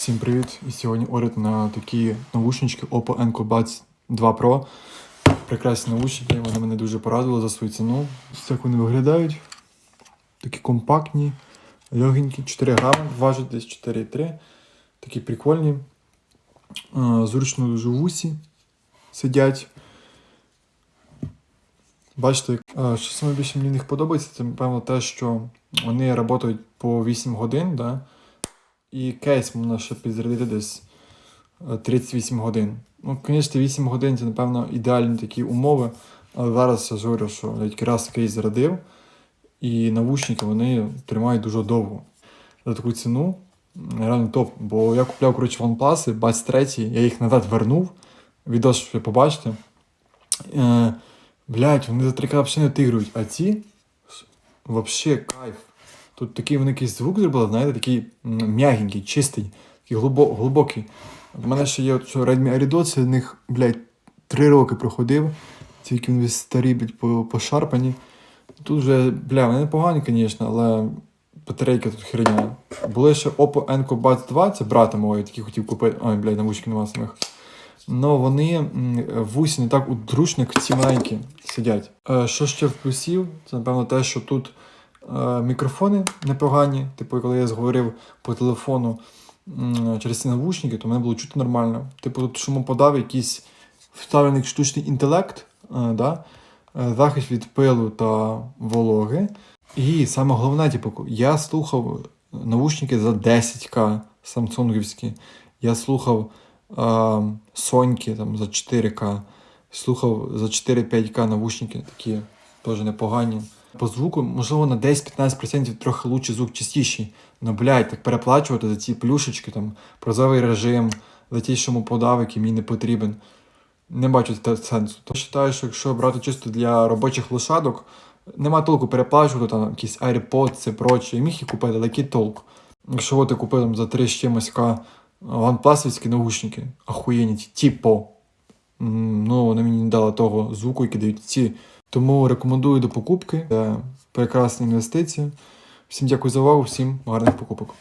Всім привіт! І сьогодні огляд на такі наушнички Oppo Enco Buds 2 Pro. Прекрасні наушники, вони мене дуже порадували за свою ціну. Ось так вони виглядають. Такі компактні, легенькі, 4 грами, важать десь 4,3. Такі прикольні. Зручно дуже в усі сидять. Бачите, що саме більше мені в них подобається, це напевно те, що вони працюють по 8 годин. Да? І кейс можна ще підзарядити десь е, 38 годин. Ну, звісно, 8 годин це, напевно, ідеальні такі умови. Але зараз я говорю, що тільки раз кейс зарядив, і навушники вони тримають дуже довго. За таку ціну реально топ. Бо я купляв, коротше, OnePlus, Buds 3, я їх назад вернув. Відос, ви побачите. Е, блять, вони за 3 взагалі не тигрують, а ці взагалі кайф. Тут такий вони якийсь звук зробили, знаєте, такий м'ягенький, чистий, такий глибо, глибокий. У мене ще є що Redmi Arido, це з них, блядь, три роки проходив. Тільки вони старі, блядь, пошарпані. Тут вже, бля, вони непогані, звісно, але батарейка тут херня. Були ще Oppo Enco Buds 2, це брата мого, я такий хотів купити. Ой, блядь, навушки нема самих. Но вони в усі не так удручно, як ці маленькі сидять. Е, що ще в плюсів? Це, напевно, те, що тут мікрофони непогані. Типу, коли я зговорив по телефону через ці навушники, то мене було чути нормально. Типу, тут шумоподав якийсь вставлений штучний інтелект, е, да? е, захист від пилу та вологи. І саме головне, типу, я слухав навушники за 10к самсунгівські. Я слухав е, Соньки там, за 4К. Слухав за 4-5К навушники, такі теж непогані. По звуку, можливо, на 10-15% трохи лучше звук частіший. Ну, блядь, так переплачувати за ці плюшечки, там, прозовий режим, за ті шумоподав, який мені не потрібен. Не бачу сенсу. То вважаю, що якщо брати чисто для робочих лошадок, нема толку переплачувати там якісь AirPods і проче. Я міг їх купити, але який толк. Якщо от я купив там, за 3 з чимось OnePlus наушники, ахуєнні, типу. Ну, мені не дали того звуку, який дають ці. Тому рекомендую до покупки. Це прекрасна інвестиція. Всім дякую за увагу, всім гарних покупок.